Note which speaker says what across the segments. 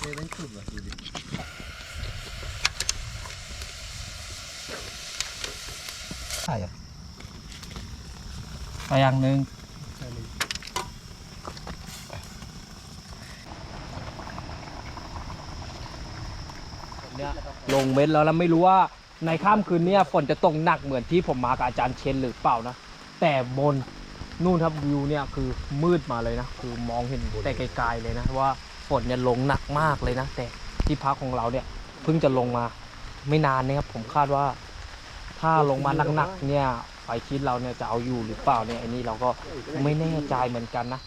Speaker 1: เอ้ยได้สุดว่ะดูดิ
Speaker 2: ใช่อะ
Speaker 3: ไปอย่างหนึ่งเนี่ยลงเม็ดแล้วแล้วไม่รู้ว่าในค่ำคืนเนี้ฝนจะตกหนักเหมือนที่ผมมากับอาจารย์เชนหรือเปล่านะ แต่บนนู่นครับวิวเนี่ยคือมืดมาเลยนะ คือมองเห็นแต่ไกลๆเลยนะว่า ฝนเนี่ยลงหนักมากเลยนะ แต่ที่พักของเราเนี่ยเพิ่งจะลงมาไม่นานนะครับ ผมคาดว่า ถ้าลงมาหนักๆเนี่ยไฟคิดเราเนี่ยจะเอาอยู่หรือเปล่าเนี่ยอันนี้เราก็ไม่แน่ใจเหมือนกันนะ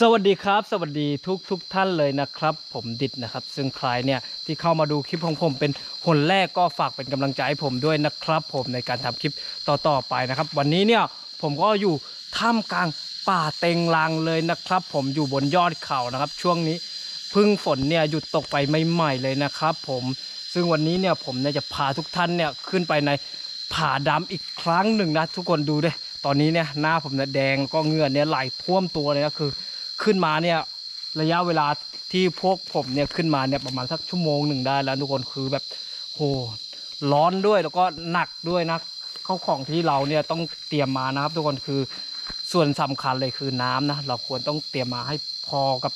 Speaker 3: สวัสดีครับ สวัสดีทุกทุกท่านเลยนะครับ ผมดิดนะครับ ซึ่งใครเนี่ยที่เข้ามาดูคลิปของผมเป็นคนแรกก็ฝากเป็นกำลังใจให้ผมด้วยนะครับ ผมในการทำคลิปต่อๆไปนะครับ วันนี้เนี่ยผมก็อยู่ท่ามกลางป่าเต็งลางเลยนะครับ ผมอยู่บนยอดเขานะครับ ช่วงนี้ พึ่งฝนเนี่ยหยุดตกไปใหม่ๆเลยนะครับผมซึ่งวันนี้เนี่ยผมเนี่ยจะพาทุกท่านเนี่ยขึ้นไปในผาดำอีกครั้งหนึ่งนะทุกคนดูด้วยตอนนี้เนี่ยหน้าผมเนี่ยแดงก็เงื่อเนี่ยไหลท่วมตัวเลยนะคือ ขึ้นมาเนี่ยระยะเวลาที่พวกผมเนี่ยขึ้นมาเนี่ยประมาณสักชั่วโมงหนึ่งได้แล้วทุกคนคือแบบโหร้อนด้วยแล้วก็หนักด้วยนะเข้าของที่เราเนี่ยต้องเตรียมมานะครับ ทุกคนคือส่วนสำคัญเลยคือน้ำนะเราควรต้องเตรียมมาให้พอกับ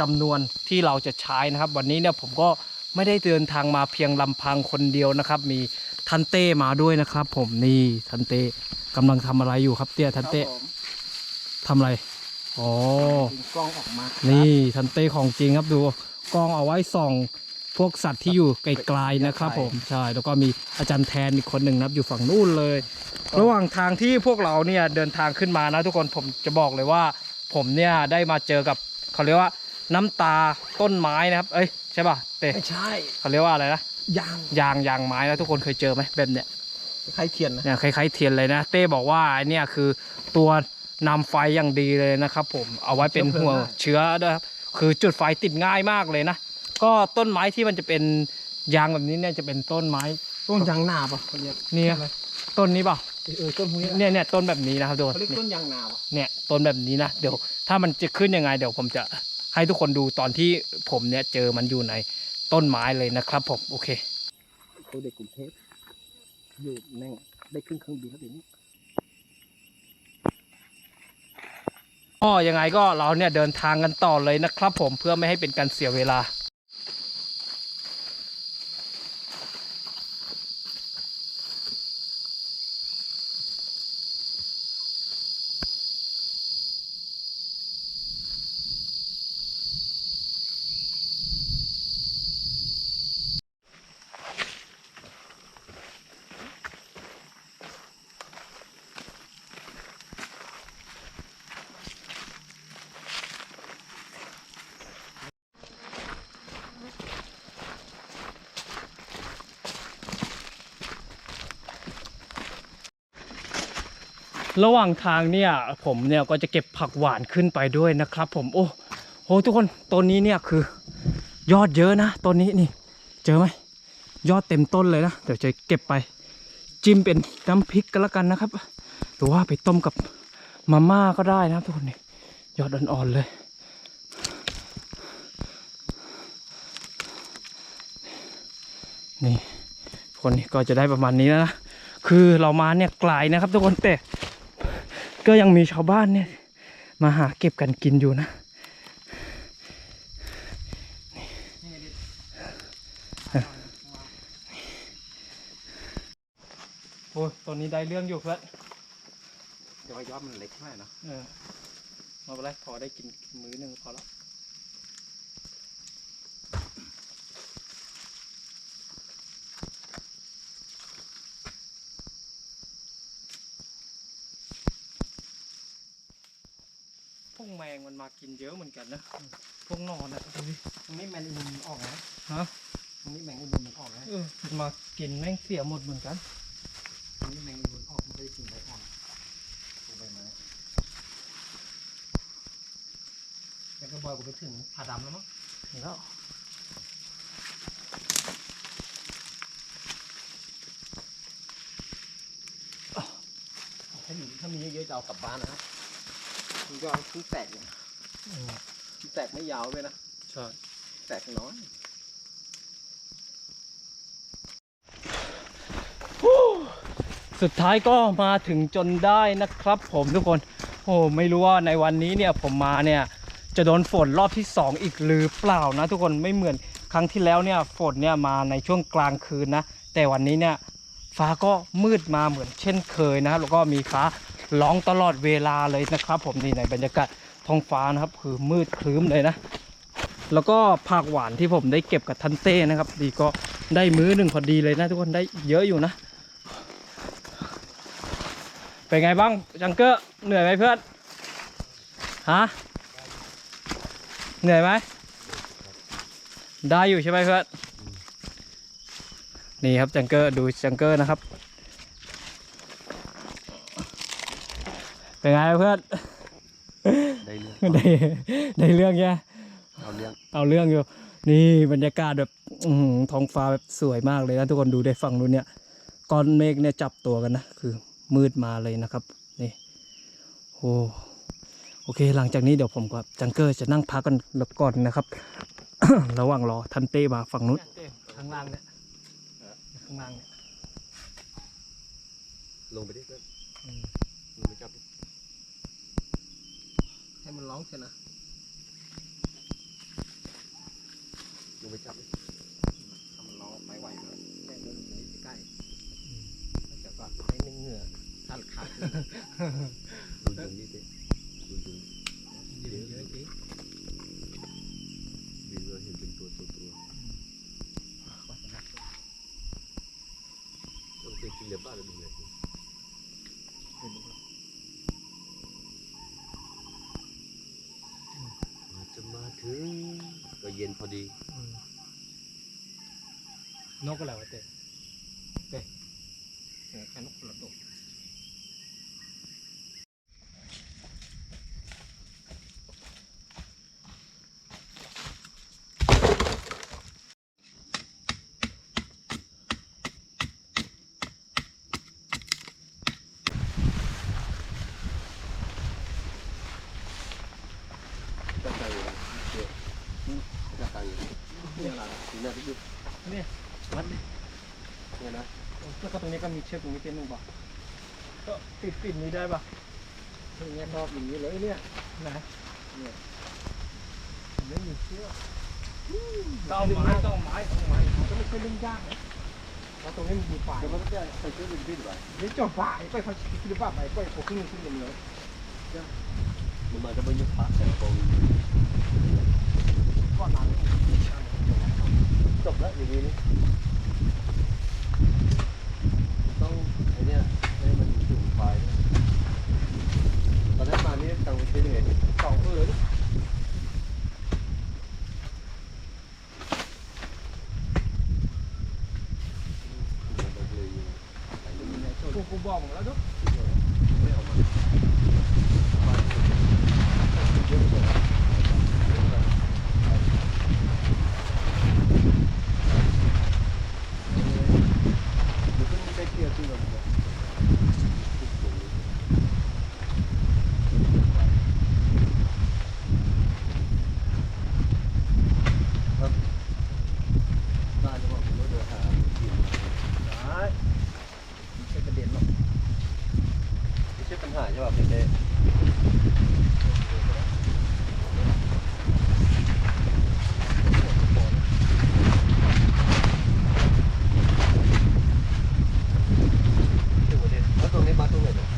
Speaker 3: จำนวนที่เราจะใช้นะครับ วันนี้เนี่ยผมก็ไม่ได้เดินทางมาเพียงลำพังคนเดียวนะครับ มีทันเต้มาด้วยนะครับ ผมนี่ทันเต้กำลังทำอะไรอยู่ครับเตี้ยทันเต้ทำอะไรอ๋อ
Speaker 2: ดึงกล้องออกมา
Speaker 3: นี่ทันเต้ของจริงครับดูกล้องเอาไว้ส่องพวกสัตว์ที่อยู่ไกลๆนะครับ ผมใช่แล้วก็มีอาจารย์แทนอีกคนหนึ่งนะครับอยู่ฝั่งนู้นเลย ระหว่างทางที่พวกเราเนี่ยเดินทางขึ้นมานะ ทุกคนผมจะบอกเลยว่า ผมเนี่ยได้มาเจอกับเขาเรียกว่า น้ำตาต้นไม้นะครับ เอ้ยใช่ป่ะเต้
Speaker 2: ไม่ใช่
Speaker 3: เขาเรียกว่าอะไรนะ
Speaker 2: ยาง
Speaker 3: ยางยางไม้นะทุกคนเคยเจอไหมแบบเนี้ย
Speaker 2: ใครเทียนนะ
Speaker 3: เนี่ยคล้ายๆเทียนเลยนะ เต้บอกว่าไอ้เนี่ยคือตัวนำไฟอย่างดีเลยนะครับ ผมเอาไว้เป็นหัวเชื้อด้วยครับคือจุดไฟติดง่ายมากเลยนะ ก็ต้นไม้ที่มันจะเป็นยางแบบนี้เนี่ยจะเป็นต้นไม้
Speaker 2: ต้นยางนาปะเขาเรียก
Speaker 3: เนี่ยต้นนี้เปล่า
Speaker 2: เออต้นพวกนี้
Speaker 3: เนี่ยเนี่ยต้นแบบนี้นะครับทุกคน
Speaker 2: เขาเรียกต้นยางนาปะ
Speaker 3: เนี่ยต้นแบบนี้นะเดี๋ยวถ้ามันจะขึ้นยังไงเดี๋ยวผมจะ ให้ทุกคนดูตอนที่ผมเนี่ยเจอมันอยู่ในต้นไม้เลยนะครับผมโอเค
Speaker 2: เขาเด็กกรุงเทพอยู่แม่งได้ขึ้นเครื่องบินแล้วเดี๋ยวนี้
Speaker 3: ก็ยังไงก็เราเนี่ยเดินทางกันต่อเลยนะครับผมเพื่อไม่ให้เป็นการเสียเวลา ระหว่างทางเนี่ยผมเนี่ยก็จะเก็บผักหวานขึ้นไปด้วยนะครับ ผมโอ้โหทุกคนต้นนี้เนี่ยคือยอดเยอะนะต้นนี้นี่ เจอไหมยอดเต็มต้นเลยนะเดี๋ยวจะเก็บไป จิ้มเป็นน้ำพริกกันละกันนะครับหรือว่าไปต้มกับมาม่าก็ได้นะทุกคนนี่ยอดอ่อนๆเลย นี่คนนี้ก็จะได้ประมาณนี้แล้วนะคือเรามาเนี่ยไกลนะครับ ทุกคนแต่ ก็ยังมีชาวบ้านเนี่ย มาหาเก็บกันกินอยู่นะโอ้ยตอนนี้ได้เรื่องอยู่เพื่อน
Speaker 2: เดี๋ยวยอดมันเล็กมากเนาะ
Speaker 3: เออไมาเป็นไรพอได้กินมื้อหนึ่งพอแล้วพวกแมงมันมากินเยอะเหมือนกันนะ พวกหนอนอะดูดิ
Speaker 2: ตรงนี้แมงอีนูนมันออกนะ
Speaker 3: ฮะ
Speaker 2: ตรงนี้แมงอีนูนมันออกนะ
Speaker 3: เออมันมากินแม่งเสียหมดเหมือนกัน
Speaker 2: ตรงนี้แมงอีนูนออกมันก็จะกินใบอ่อนตัวใบไม้แล้วก็บอยกูไปถึงผาดำแล้วมั้ง
Speaker 3: แล้ว
Speaker 2: ถ้ามีถ้ามีเยอะๆจะเอากลับบ้านนะครับมันก็เพิ่งแตกอยู่นะ
Speaker 3: อืม
Speaker 2: เพิ่ง แตกไม่ยาวเลยนะ
Speaker 3: ใช่
Speaker 4: แตกน้อย
Speaker 3: สุดท้ายก็มาถึงจนได้นะครับผมทุกคน โอ้ไม่รู้ว่าในวันนี้เนี่ยผมมาเนี่ยจะโดนฝนรอบที่ 2 อีกหรือเปล่านะ ทุกคนไม่เหมือนครั้งที่แล้วเนี่ยฝนเนี่ยมาในช่วงกลางคืนนะ แต่วันนี้เนี่ยฟ้าก็มืดมาเหมือนเช่นเคยนะแล้วก็มีฟ้าร้องตลอดเวลาเลยนะครับ ผมนี่ในบรรยากาศ ท้องฟ้านะครับ คือมืดคลื้มเลยนะ แล้วก็ผักหวานที่ผมได้เก็บกับทันเต้นะครับ ดีก็ได้มื้อหนึ่งพอดีเลยนะทุกคนได้เยอะอยู่นะ เป็นไงบ้างจังเกอร์เหนื่อยไหมเพื่อนฮะเหนื่อยไหมได้อยู่ใช่ไหมเพื่อนนี่ครับจังเกอร์ดูจังเกอร์นะครับเป็นไงเพื่อน
Speaker 4: ได้เรื่อง
Speaker 3: ได้ได้เรื่องแย่
Speaker 4: เอาเรื่อง
Speaker 3: เอาเรื่องอยู่ นี่บรรยากาศแบบอื้อหือท้องฟ้าแบบสวยมากเลยนะทุกคนดูได้ฝั่งนู้นเนี่ยก้อนเมฆเนี่ยจับตัวกันนะคือ มืดมาเลยนะครับนี่โอ้โอเค หลังจากนี้เดี๋ยวผมกับจังเกอร์จะนั่งพักกันแล้วก่อนนะครับ ระหว่างรอทันเต้มาฝั่งนู้นข้างล่างเนี่ยข้างล่างเนี่ย
Speaker 4: ลงไปดิเพื่อนลงไปจับดิ ให้มันร้องใช่นะลงไปจับดิถ้ามันร้องไม่ไหวแล้วแม่งเดินไปใกล้แล้วจะก็ให้นึ่งเหงื่อท่านขาดดูยุงนี่สิดูยุงเยอะเยอะจริงมีเรือเห็นเป็นตัวตัวตัวต้องเป็นจริงหรือบ้าหรือเป็นไงอาจจะมาถึงก็เย็นพอดี
Speaker 3: นกอะไรวะเต้
Speaker 4: แค่นกกระโดดจะใจอยู่เดี๋ยวจะใจอยู่นี่อะไรนี่นะพี่ยุ
Speaker 3: เนี่ย
Speaker 4: วัดดิเนี่ยนะ
Speaker 3: แล้วก็ตรงนี้ก็มีเชือกตรงนี้เป็นหนึ่งบ่าก็ปิดปิดนี้ได้ป่ะ
Speaker 4: นี่เนี่ยชอบอย่างนี้เลยเนี่ย
Speaker 3: นะ
Speaker 4: เนี่ยไม่มีเชือก
Speaker 3: ต้องไม้ต้องไม้ต้องไม้ก็ไม่ใช่เรื่องยากนะแล้วตรงนี้มันมีฝ่าย
Speaker 4: เดี๋ยวมันจะใส่เชือกเป็นบินไป
Speaker 3: นี่จบฝ่ายไปเขาคิดว่าไปไปเขาขึ้นขึ้นเลย
Speaker 4: มันมาจะไม่ยึดพระแต่ตรง
Speaker 3: ก็นั้น
Speaker 4: จบแล้วอย่างนี้นี่ต้องไอ้เนี่ยให้มันถึงปลายนะตอนนั้นมานี่ตังค์เป็นยังไง
Speaker 3: สองเออ
Speaker 4: มันเลยอยู่ไหนนี่
Speaker 3: กูกูบอกมึงแล้วทุก
Speaker 4: ไม่ออกมามันก็ไม่ได้เกี่ยวที่แบบ บ้านจะบอกผมว่าเดือดหากิน
Speaker 3: ได้ไม่ใช่ประเด็นหรอก
Speaker 4: ไม่ใช่ปัญหาใช่ป่ะเพื่อนเต้แล้วตรงนี้มาตรงไหนเนี่ย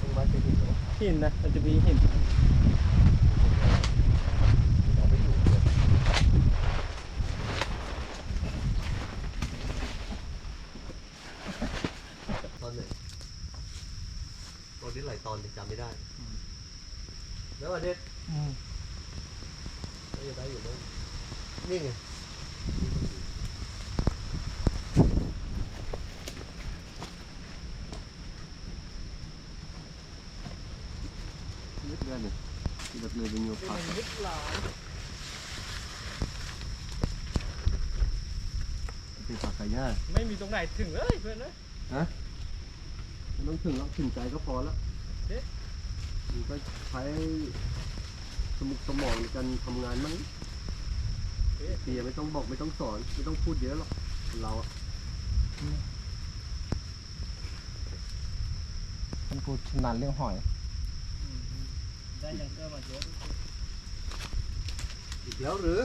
Speaker 4: ตรงมาเจดีย์เหรอ
Speaker 3: หินนะมันจะมีหิน
Speaker 4: เอาไปอยู่เนี่ยต อนไหนตอนนี้หลายตอนจำไม่ได้ แล้วอันนี้
Speaker 3: อืม
Speaker 4: ก็จะได้อยู่มั้งนี่ไงนิดเดียวหนึ่งที่แบบเลยเป็นโย
Speaker 3: เป็น
Speaker 4: คะ
Speaker 3: อย่างนี้หลาย
Speaker 4: เป็นผักไก่ย่าง
Speaker 3: ไม่มีตรงไหนถึงเลยเพื่อนเลย
Speaker 4: ฮะไม่ ต้องถึงแล้วถึงใจก็พอแล้ว
Speaker 3: เอ๊ะ
Speaker 4: มันก็ใช้สมุกสมองในการทำงานมั้ง
Speaker 2: เตียไม่ต้องบอกไม่ต้องสอนไม่ต้องพูดเยอะหรอกเราอะ
Speaker 3: มันกูชำนาญเรื่องหอย
Speaker 1: ได้ยังเกอร์มาเยอะ
Speaker 2: อีกแล้วหรือ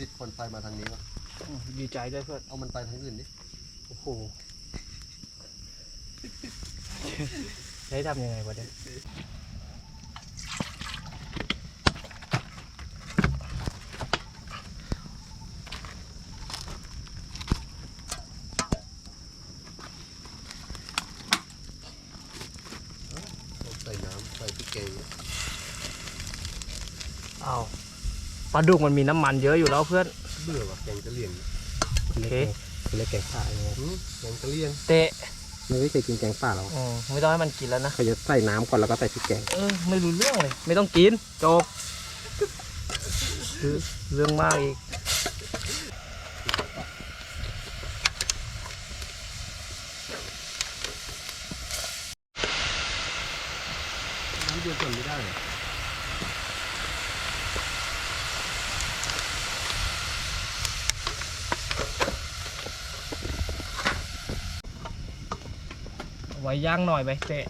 Speaker 2: ดิดคนไฟมาทางนี้วะ
Speaker 3: ดีใจด้วยเพื่อน
Speaker 2: เอามันไปทางอื่นดิ
Speaker 3: โอ้โห ได้ทำยังไงวะเนี่ย
Speaker 2: ใส่น้ำใส่พริกแกง
Speaker 3: เอาปลาดุกมันมีน้ำมันเยอะอยู่แล้วเพื่อน
Speaker 2: เบื่อว่ะแกงกะเหรี่ยง
Speaker 3: โอเค
Speaker 2: เรียกแกงป่าไงแกงกะเหรี่ยง
Speaker 3: เตะ
Speaker 2: ไม่เคยกินแกงป่าหรอ
Speaker 3: อืมไม่ต้องให้มันกินแล้วนะ
Speaker 2: เขาจะใส่น้ำก่อนแล้วก็ใส่พริกแกง
Speaker 3: เออไม่รู้เรื่องเลย ไม่ต้องกินจบคือเรื่องมากอีก
Speaker 2: น้ำเดือดก่อนไม่ได้เหรอ
Speaker 3: ไว้ย่างหน่อยไปเตะ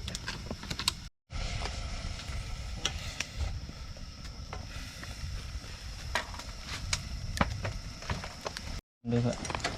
Speaker 3: ดูเถอะ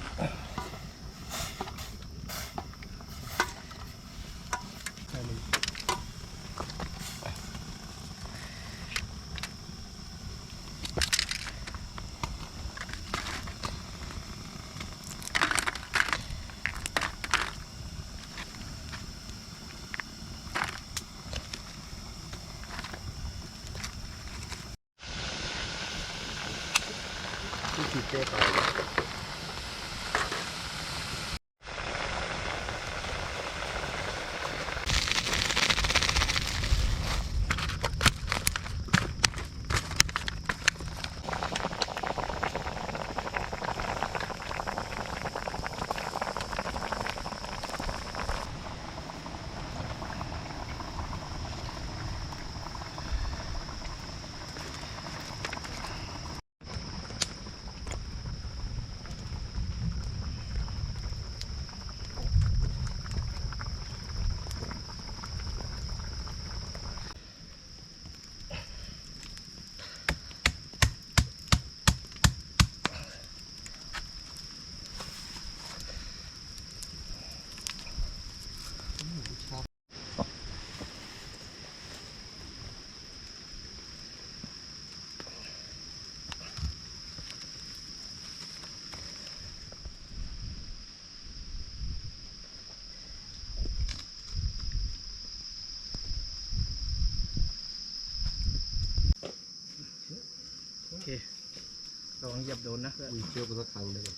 Speaker 3: องเหยียบโดนนะเพื่อน
Speaker 2: มีเชื่อไปสักครั้งได้ไหม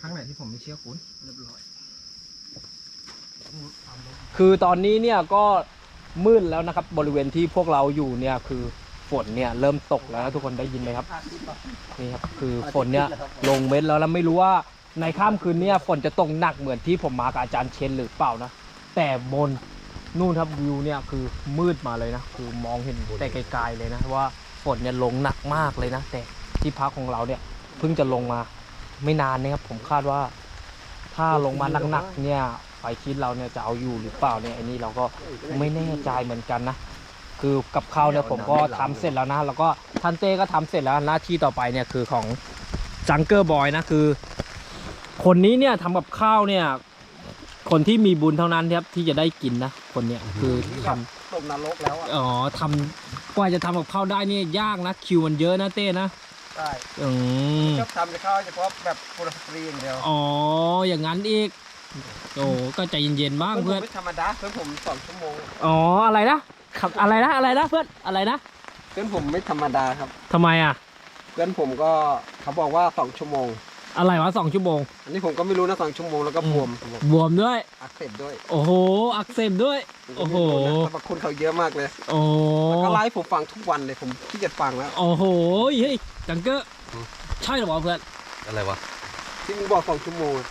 Speaker 3: ครั้งไหนที่ผมไม่เชื่อคุณเรียบร้อยคือตอนนี้เนี่ยก็มืดแล้วนะครับ บริเวณที่พวกเราอยู่เนี่ยคือฝนเนี่ยเริ่มตกแล้วนะทุกคนได้ยินไหมครับนี่ครับคือฝนเนี่ยลงเม็ดแล้วแล้วไม่รู้ว่าในค่ำคืนเนี่ยฝนจะตกหนักเหมือนที่ผมมากับอาจารย์เชนหรือเปล่านะแต่บนนู่นครับวิวเนี่ยคือมืดมาเลยนะคือมองเห็นแต่ไกลๆเลยนะว่าฝนเนี่ยลงหนักมากเลยนะแต่ ที่พักของเราเนี่ยเพิ่งจะลงมาไม่นานนะครับผมคาดว่า ถ้าลงมาหนักๆเนี่ยไฟคิดเราเนี่ยจะเอาอยู่หรือเปล่าเนี่ยอันนี้เราก็ไม่แน่ใจเหมือนกันนะคือกับข้าวเนี่ยผมก็ทำเสร็จแล้วนะแล้วก็ทันเต้ก็ทำเสร็จแล้วหน้าที่ต่อไปเนี่ยคือของจังเกอร์บอยนะคือ คนนี้เนี่ยทำกับข้าวเนี่ย คนที่มีบุญเท่านั้นครับที่จะได้กินนะคนเนี้ยคือทำ
Speaker 2: ตกนรกแล้วอะ
Speaker 3: อ๋อทำกว่าจะทำกับข้าวได้นี่ยากนะคิวมันเยอะนะเต้นะ
Speaker 2: ใช่
Speaker 3: อืม
Speaker 2: ชอบทำจะเข้าเฉพาะแบบโปรตีนอย่างเดียว
Speaker 3: อ๋อ อย่างนั้นอีกโอ้ก็ใจเย็นๆบ้าง
Speaker 2: เพื่
Speaker 3: เพื่
Speaker 2: อ
Speaker 3: อนน
Speaker 2: ไม่ธรรมดาเพื่อนผมสองชั่วโมง
Speaker 3: อ๋อ อะไรนะขับอะไรนะ อะไรนะเพื่อน อะไรนะ
Speaker 2: เพื่อนผมไม่ธรรมดาครับ
Speaker 3: ทำไมอะ
Speaker 2: เพื่อนผมก็เขาบอกว่าสองชั่วโมง
Speaker 3: อะไรวะสองชั่วโมง
Speaker 2: อันนี้ผมก็ไม่รู้นะสองชั่วโมงแล้วก็บวม
Speaker 3: บวมด้วย
Speaker 2: อักเสบด้วย
Speaker 3: โอ้โห อักเสบด้วย โอ้โห
Speaker 2: สรรพคุณเขาเยอะมากเลย
Speaker 3: โอ้
Speaker 2: แล้วก็ไลฟ์ผมฟังทุกวันเลยผมขี้เกียจฟังแล้ว
Speaker 3: โอ้โห เฮ้ย จังเกอร์ใช่เหรอวะเพื่อน
Speaker 4: อะไรวะ
Speaker 2: ที่มึงบอกสองชั่วโมงอะ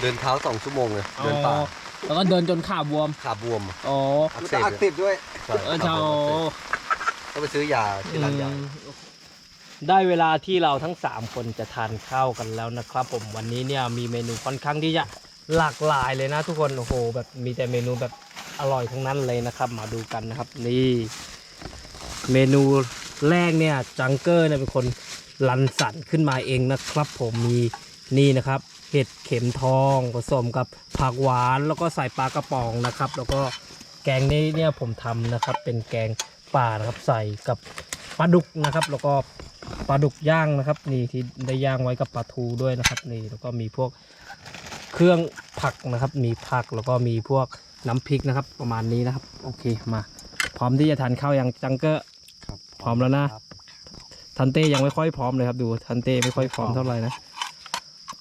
Speaker 4: เดินเท้าสองชั่วโมงเลย เดินป่า
Speaker 3: อ๋อแล้วก็เดินจนขาบวม
Speaker 4: ขาบวม
Speaker 3: อ๋อ
Speaker 4: อัก
Speaker 2: แล้ว
Speaker 4: เส
Speaker 2: ก็
Speaker 4: บ
Speaker 2: อักเสบด้วย
Speaker 4: ใช่
Speaker 3: เออ
Speaker 4: ขา
Speaker 3: เจ้า
Speaker 4: บวมอักเสบต้องไปซื้อยาที่ร้านยา
Speaker 3: ได้เวลาที่เราทั้ง 3 คนจะทานข้าวกันแล้วนะครับ ผมวันนี้เนี่ยมีเมนูค่อนข้างที่จะหลากหลายเลยนะ ทุกคนโอ้โหแบบมีแต่เมนูแบบอร่อยทั้งนั้นเลยนะครับ มาดูกันนะครับนี่ เมนูแรกเนี่ยจังเกอร์เนี่ยเป็นคนรันสรรค์ขึ้นมาเองนะครับ ผมมีนี่นะครับ เห็ดเข็มทองผสมกับผักหวานแล้วก็ใส่ปลากระป๋องนะครับ แล้วก็แกงนี้เนี่ยผมทำนะครับ เป็นแกงป่านะครับใส่กับ ปลาดุกนะครับ แล้วก็ปลาดุกย่างนะครับ นี่ที่ได้ย่างไว้กับปลาทูด้วยนะครับ นี่แล้วก็มีพวกเครื่องผักนะครับ มีผักแล้วก็มีพวกน้ำพริกนะครับ ประมาณนี้นะครับ โอเคมา พร้อมที่จะทานข้าวยังจังเกอร์
Speaker 4: ครับ
Speaker 3: พร้อมแล้วนะทันเต้ยังไม่ค่อยพร้อมเลยครับ ดูทันเต้ไม่ค่อยพร้อมเท่าไหร่นะ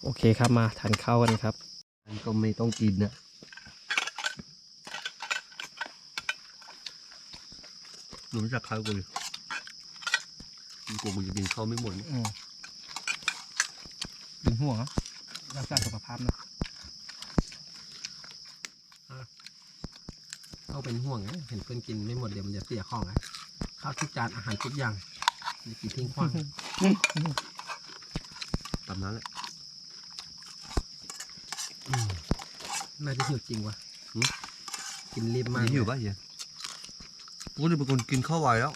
Speaker 3: โอเคครับมาทานข้าวกันครับ
Speaker 4: มันก็ไม่ต้องกินนะหนูรู้จักข้าวกูดิ กูกูจะกินข้าวไม่หมดนะ
Speaker 3: เป็นห่วงรักษาสุขภาพนะ
Speaker 2: เขาเป็นห่วงไงเห็นเพื่อนกินไม่หมดเดี๋ยวมันจะเสียของไงข้าวทุกจานอาหารทุกอย่างอย่ากินทิ้งขว้าง
Speaker 4: ตามนั้นแหละ
Speaker 2: อืมน่าจะหิวจริงวะกินรีบมาก
Speaker 4: นี่หิวป่ะเฮียกูจะเป็นคนกินข้าวไวแล้ว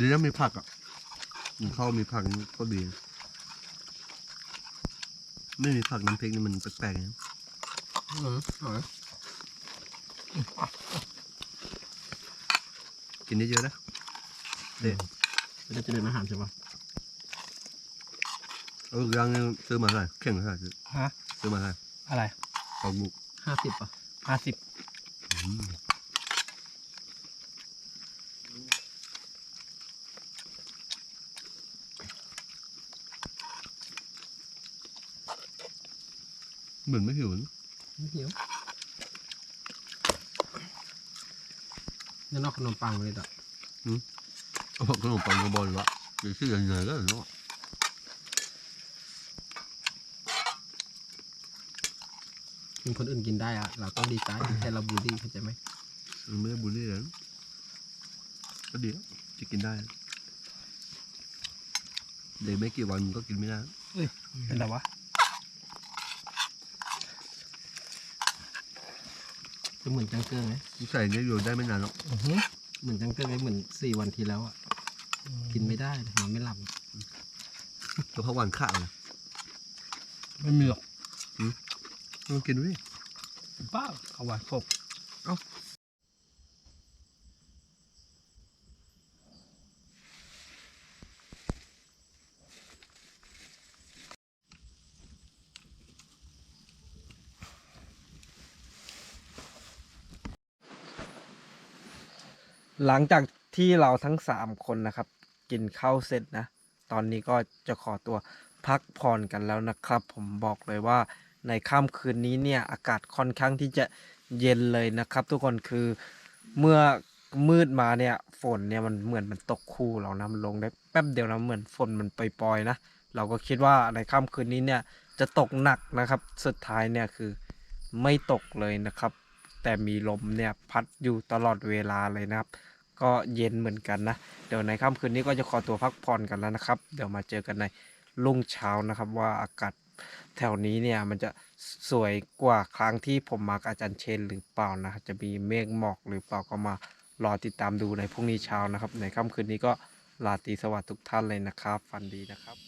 Speaker 4: ดีนะมีผักอะกินข้าวมีผักนี่ก็ดีนะไม่มีผักน้ำพริกนี่มันแปลกๆนะ
Speaker 2: อืมเอาละ
Speaker 4: กินเยอะๆนะ
Speaker 2: มันจะเป็นอาหารใช่ปะ
Speaker 4: เออยังนึงซื้อมาเท่าไหร่เข่งเท่าไหร่ซื้อ
Speaker 3: ฮะ
Speaker 4: ซื้อมาเท่าไหร่
Speaker 3: อะไร
Speaker 4: ปลาหมึก
Speaker 2: ห้าสิบป่ะ
Speaker 3: ห้าสิบ
Speaker 4: เหมือนไม่หิวนะ
Speaker 2: ไม่หิวนี่นอกขนมปังเลยต่อ
Speaker 4: เอาขนมปังกระบอกเลยวะเดี๋ยวชื่อยังไงก็เนาะ
Speaker 2: กินคนอื่นกินได้อะเราต้องดีใจแต่เราบูลลี่เข้าใจไหม
Speaker 4: มันไม่ได้บูลลี่เลยนะก็ดีแล้วจะกินได้เดี๋ยวไม่กี่วันมันก็กินไม่ได้
Speaker 3: เป็นไรวะ
Speaker 2: ก็เหมือนจังเกอร์ไง
Speaker 4: ใส่เนี่ยอยู่ได้ไม่นานหรอก
Speaker 2: เหมือนจังเกอร์ไงเหมือนสี่วันที่แล้วอะกินไม่ได้นอนไม่หลับ
Speaker 4: ตัวเขาหวานข้าวเลย
Speaker 3: ไม่มีหรอก
Speaker 4: ลองกินดูดิ
Speaker 3: ป้าเขาหวานศ หลังจากที่เราทั้งสามคนนะครับ กินข้าวเสร็จนะ ตอนนี้ก็จะขอตัวพักผ่อนกันแล้วนะครับ ผมบอกเลยว่าในค่ำคืนนี้เนี่ยอากาศค่อนข้างที่จะเย็นเลยนะครับ ทุกคนคือเมื่อมืดมาเนี่ยฝนเนี่ยมันเหมือนมันตกคู่เรานะมันลงได้แป๊บเดียวนะเหมือนฝนมันปล่อยๆนะเราก็คิดว่าในค่ำคืนนี้เนี่ยจะตกหนักนะครับ สุดท้ายเนี่ยคือไม่ตกเลยนะครับ แต่มีลมเนี่ยพัดอยู่ตลอดเวลาเลยนะครับ ก็เย็นเหมือนกันนะ เดี๋ยวในค่ำคืนนี้ก็จะขอตัวพักผ่อนกันแล้วนะครับ เดี๋ยวมาเจอกันในรุ่งเช้านะครับว่าอากาศแถวนี้เนี่ยมันจะสวยกว่าครั้งที่ผมมากับอาจารย์เชนหรือเปล่านะจะมีเมฆหมอกหรือเปล่าก็มารอติดตามดูในพรุ่งนี้เช้านะครับ ในค่ำคืนนี้ก็ลาตีสวัสดิ์ทุกท่านเลยนะครับ ฝันดีนะครับ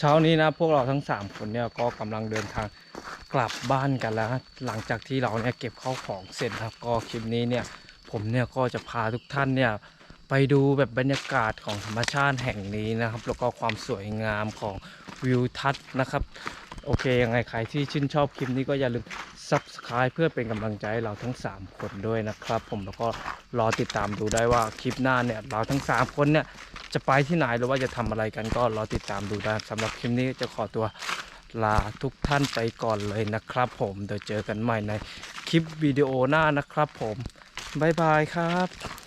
Speaker 2: เช้า
Speaker 3: นี้นะพวกเราทั้ง 3 คนเนี่ยก็กำลังเดินทางกลับบ้านกันแล้ว หลังจากที่เราเนี่ยเก็บข้าวของเสร็จนะครับก็คลิปนี้เนี่ยผมเนี่ยก็จะพาทุกท่านเนี่ยไปดูแบบบรรยากาศของธรรมชาติแห่งนี้นะครับ แล้วก็ความสวยงามของวิวทัศน์นะครับ โอเคยังไงใครที่ชื่นชอบคลิปนี้ก็อย่าลืม Subscribe เพื่อเป็นกำลังใจเราทั้ง 3 คนด้วยนะครับ ผมแล้วก็รอติดตามดูได้ว่าคลิปหน้าเนี่ยเราทั้ง 3 คนเนี่ยจะไปที่ไหนหรือว่าจะทำอะไรกันก็รอติดตามดูได้สำหรับคลิปนี้จะขอตัวลาทุกท่านไปก่อนเลยนะครับ ผมเดี๋ยวเจอกันใหม่ในคลิปวิดีโอหน้านะครับ ผมบ๊ายบายครับ